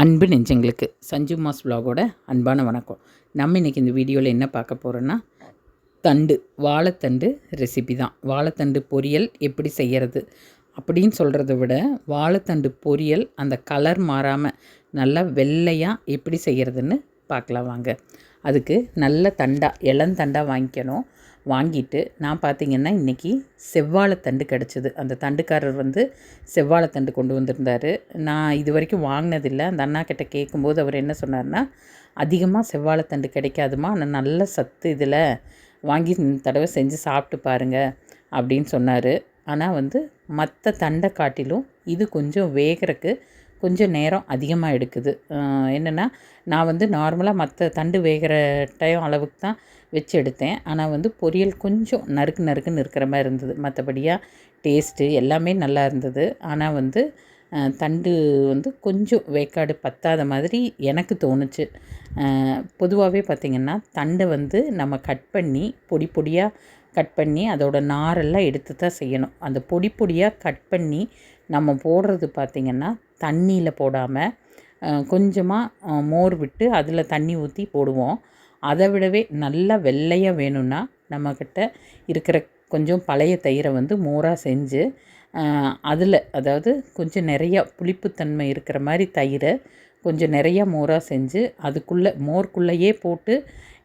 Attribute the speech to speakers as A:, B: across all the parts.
A: அன்பு நெஞ்சங்களுக்கு. சஞ்சு மாஸ் விலாகோட அன்பான வணக்கம். நம்ம இன்றைக்கி இந்த வீடியோவில் என்ன பார்க்க போகிறோன்னா தண்டு வாழைத்தண்டு ரெசிபி தான். வாழைத்தண்டு பொரியல் எப்படி செய்கிறது அப்படின்னு சொல்கிறத விட வாழைத்தண்டு பொரியல் அந்த கலர் மாறாமல் நல்லா வெள்ளையாக எப்படி செய்கிறதுன்னு பார்க்கலாம் வாங்க. அதுக்கு நல்ல தண்டா இளந்தண்டா வாங்கிக்கணும். வாங்கிட்டு நான் பார்த்தீங்கன்னா இன்றைக்கி செவ்வாழைத்தண்டு கிடச்சிது. அந்த தண்டுக்காரர் வந்து செவ்வாழைத்தண்டு கொண்டு வந்திருந்தார். நான் இது வரைக்கும் வாங்கினதில்லை. அந்த அண்ணா கிட்ட கேட்கும்போது அவர் என்ன சொன்னார்னா அதிகமாக செவ்வாழைத்தண்டு கிடைக்காதுமா ஆனால் நல்ல சத்து இதில். வாங்கி தடவை செஞ்சு சாப்பிட்டு பாருங்கள் அப்படின்னு சொன்னார். ஆனால் வந்து மற்ற தண்டை காட்டிலும் இது கொஞ்சம் வேகிறக்கு கொஞ்சம் நேரம் அதிகமாக எடுக்குது. என்னென்னா நான் வந்து நார்மலாக மற்ற தண்டு வேகிற டைம் அளவுக்கு தான் வச்சு எடுத்தேன். ஆனால் வந்து பொரியல் கொஞ்சம் நறுக்கு நறுக்குன்னு இருக்கிற மாதிரி இருந்தது. மற்றபடியாக டேஸ்ட்டு எல்லாமே நல்லா இருந்தது. ஆனால் வந்து தண்டு வந்து கொஞ்சம் வேக்காடு பத்தாத மாதிரி எனக்கு தோணுச்சு. பொதுவாகவே பார்த்திங்கன்னா தண்டை வந்து நம்ம கட் பண்ணி பொடி பொடியாக கட் பண்ணி அதோட நாரெல்லாம் எடுத்து தான் செய்யணும். அந்த பொடி பொடியாக கட் பண்ணி நம்ம போடுறது பார்த்திங்கன்னா தண்ணியில் போடாமல் கொஞ்சமாக மோர் விட்டு அதில் தண்ணி ஊற்றி போடுவோம். அதை விடவே நல்லா வெள்ளையாக வேணும்னா நம்மக்கிட்ட இருக்கிற கொஞ்சம் பழைய தயிரை வந்து மோராக செஞ்சு அதில் அதாவது கொஞ்சம் நிறையா புளிப்புத்தன்மை இருக்கிற மாதிரி தயிரை கொஞ்சம் நிறையா மோராக செஞ்சு அதுக்குள்ளே மோர்க்குள்ளேயே போட்டு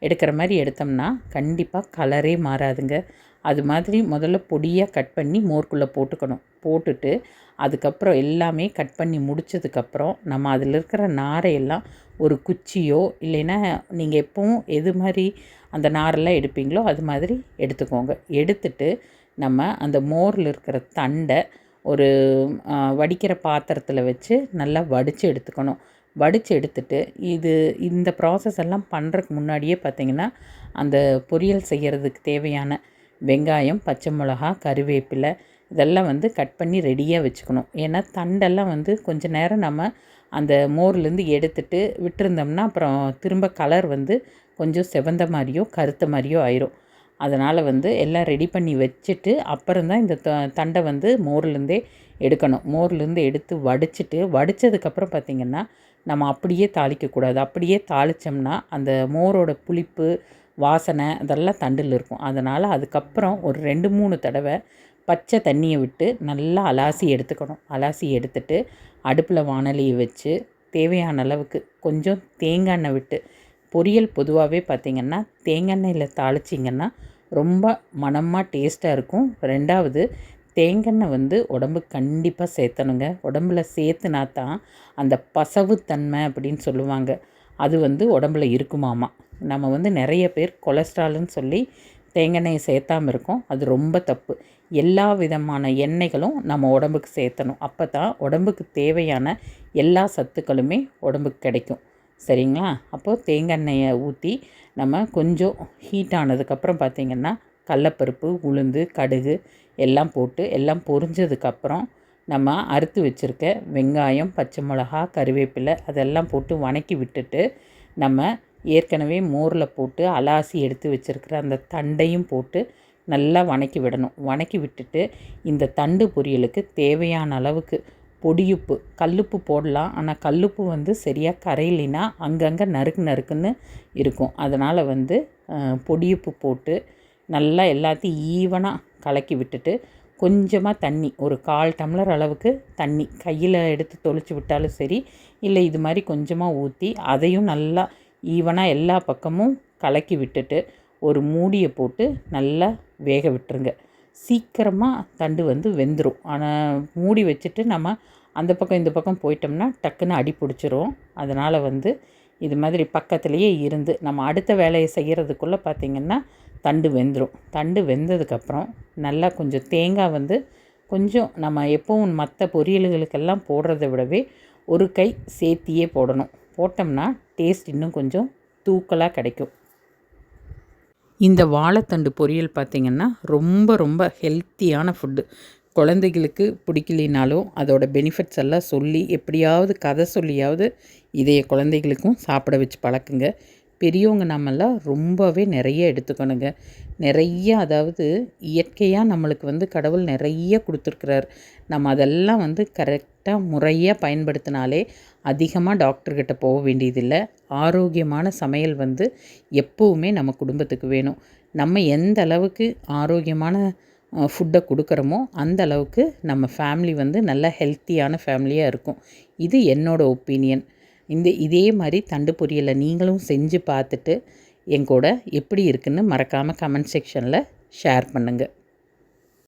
A: எடுக்கிற மாதிரி எடுத்தோம்னா கண்டிப்பாக கலரே மாறாதுங்க. அது மாதிரி முதல்ல பொடியாக கட் பண்ணி மோர்க்குள்ளே போட்டுக்கணும். போட்டுட்டு அதுக்கப்புறம் எல்லாமே கட் பண்ணி முடிச்சதுக்கப்புறம் நம்ம அதில் இருக்கிற நாரையெல்லாம் ஒரு குச்சியோ இல்லைன்னா நீங்கள் எப்பவும் எது மாதிரி அந்த நாரெல்லாம் எடுப்பீங்களோ அது மாதிரி எடுத்துக்கோங்க. எடுத்துட்டு நம்ம அந்த மோரில் இருக்கிற தண்டை ஒரு வடிக்கிற பாத்திரத்தில் வச்சு நல்லா வடித்து எடுத்துக்கணும். வடித்து எடுத்துட்டு இது இந்த ப்ராசஸ் எல்லாம் பண்ணுறதுக்கு முன்னாடியே பார்த்தீங்கன்னா அந்த பொரியல் செய்கிறதுக்கு தேவையான வெங்காயம் பச்சை மிளகா கருவேப்பிலை இதெல்லாம் வந்து கட் பண்ணி ரெடியாக வச்சுக்கணும். ஏன்னா தண்டெல்லாம் வந்து கொஞ்ச நேரம் நம்ம அந்த மோர்லேருந்து எடுத்துட்டு விட்டுருந்தோம்னா அப்புறம் திரும்ப கலர் வந்து கொஞ்சம் செவந்த மாதிரியோ கருத்த மாதிரியோ ஆயிரும். அதனால் வந்து எல்லாம் ரெடி பண்ணி வச்சுட்டு அப்புறம் தான் இந்த த தண்டை வந்து மோர்லேருந்தே எடுக்கணும். மோர்லேருந்து எடுத்து வடிச்சிட்டு வடித்ததுக்கப்புறம் பார்த்திங்கன்னா நம்ம அப்படியே தாளிக்கக்கூடாது அப்படியே தாளித்தோம்னா அந்த மோரோட புளிப்பு வாசனை அதெல்லாம் தண்டில் இருக்கும். அதனால் அதுக்கப்புறம் ஒரு ரெண்டு மூணு தடவை பச்சை தண்ணியை விட்டு நல்லா அலாசி எடுத்துக்கணும். அலாசி எடுத்துட்டு அடுப்பில் வானலியை வச்சு தேவையான அளவுக்கு கொஞ்சம் தேங்காய் எண்ணெய் விட்டு பொரியல் பொதுவாகவே பார்த்திங்கன்னா தேங்காய் எண்ணெயில் தாளிச்சிங்கன்னா ரொம்ப மனமாக டேஸ்ட்டாக இருக்கும். ரெண்டாவது தேங்காய் வந்து உடம்புக்கு கண்டிப்பாக சேர்த்தணுங்க. உடம்புல சேர்த்துனா தான் அந்த பசவுத்தன்மை அப்படின்னு சொல்லுவாங்க. அது வந்து உடம்புல இருக்குமாமா. நம்ம வந்து நிறைய பேர் கொலஸ்ட்ரால்னு சொல்லி தேங்காய் சேர்த்தாம இருக்கோம். அது ரொம்ப தப்பு. எல்லா விதமான எண்ணெய்களும் நம்ம உடம்புக்கு சேர்த்தணும். அப்போ தான் உடம்புக்கு தேவையான எல்லா சத்துக்களுமே உடம்புக்கு கிடைக்கும். சரிங்களா? அப்போது தேங்காய் எண்ணெயை ஊற்றி நம்ம கொஞ்சம் ஹீட் ஆனதுக்கப்புறம் பார்த்திங்கன்னா கடலப்பருப்பு உளுந்து கடுகு எல்லாம் போட்டு எல்லாம் பொரிஞ்சதுக்கப்புறம் நம்ம அறுத்து வச்சுருக்க வெங்காயம் பச்சை மிளகா கருவேப்பிலை அதெல்லாம் போட்டு வணக்கி விட்டுட்டு நம்ம ஏற்கனவே மோரில் போட்டு அலாசி எடுத்து வச்சுருக்கிற அந்த தண்டையும் போட்டு நல்லா வணக்கி விடணும். வணக்கி விட்டுட்டு இந்த தண்டு பொரியலுக்கு தேவையான அளவுக்கு பொடியுப்பு கல்லுப்பு போடலாம். ஆனால் கல்லுப்பு வந்து சரியாக கரையிலினா அங்கங்கே நறுக்கு நறுக்குன்னு இருக்கும். அதனால் வந்து பொடியுப்பு போட்டு நல்லா எல்லாத்தையும் ஈவனாக கலக்கி விட்டுட்டு கொஞ்சமாக தண்ணி ஒரு கால் டம்ளர் அளவுக்கு தண்ணி கையில் எடுத்து தொளிச்சு விட்டாலும் சரி இல்லை இது மாதிரி கொஞ்சமாக ஊற்றி அதையும் நல்லா ஈவனாக எல்லா பக்கமும் கலக்கி விட்டுட்டு ஒரு மூடியை போட்டு நல்லா வேக விட்டுருங்க. சீக்கிரமாக தண்டு வந்து வெந்துடும் ஆனால் மூடி வச்சுட்டு நம்ம அந்த பக்கம் இந்த பக்கம் போயிட்டோம்னா டக்குன்னு அடி பிடிச்சிரும். அதனால் வந்து இது மாதிரி பக்கத்துலேயே இருந்து நம்ம அடுத்த வேலையை செய்கிறதுக்குள்ளே பார்த்திங்கன்னா தண்டு வெந்துடும் தண்டு வெந்ததுக்கப்புறம் நல்லா கொஞ்சம் தேங்காய் வந்து கொஞ்சம் நம்ம எப்பவும் மற்ற பொரியல்களுக்கெல்லாம் போடுறத விடவே ஒரு கை சேர்த்தியே போடணும். போட்டோம்னா டேஸ்ட் இன்னும் கொஞ்சம் தூக்கலாக கிடைக்கும். இந்த வாழைத்தண்டு பொரியல் பார்த்திங்கன்னா ரொம்ப ரொம்ப ஹெல்த்தியான ஃபுட்டு குழந்தைகளுக்கு பிடிக்கலினாலும் அதோட பெனிஃபிட்ஸ் எல்லாம் சொல்லி எப்படியாவது கதை சொல்லியாவது இதைய குழந்தைகளுக்கும் சாப்பிட வச்சு பழக்குங்க. பெரியவங்க நம்மெல்லாம் ரொம்பவே நிறைய எடுத்துக்கணுங்க. நிறைய அதாவது இயற்கையாக நம்மளுக்கு வந்து கடவுள் நிறைய கொடுத்துருக்குறார். நம்ம அதெல்லாம் வந்து கரெக்ட் கரெக்டாக முறையாக பயன்படுத்தினாலே அதிகமாக டாக்டர்கிட்ட போக வேண்டியதில்லை. ஆரோக்கியமான சமையல் வந்து எப்போவுமே நம்ம குடும்பத்துக்கு வேணும். நம்ம எந்த அளவுக்கு ஆரோக்கியமான ஃபுட்டை கொடுக்குறோமோ அந்த அளவுக்கு நம்ம ஃபேமிலி வந்து நல்ல ஹெல்த்தியான ஃபேமிலியாக இருக்கும். இது என்னோடய ஒப்பீனியன் இந்த இதே மாதிரி தண்டு பொரியலை நீங்களும் செஞ்சு பார்த்துட்டு என் கூட எப்படி இருக்குன்னு மறக்காமல் கமெண்ட் செக்ஷனில் ஷேர் பண்ணுங்கள்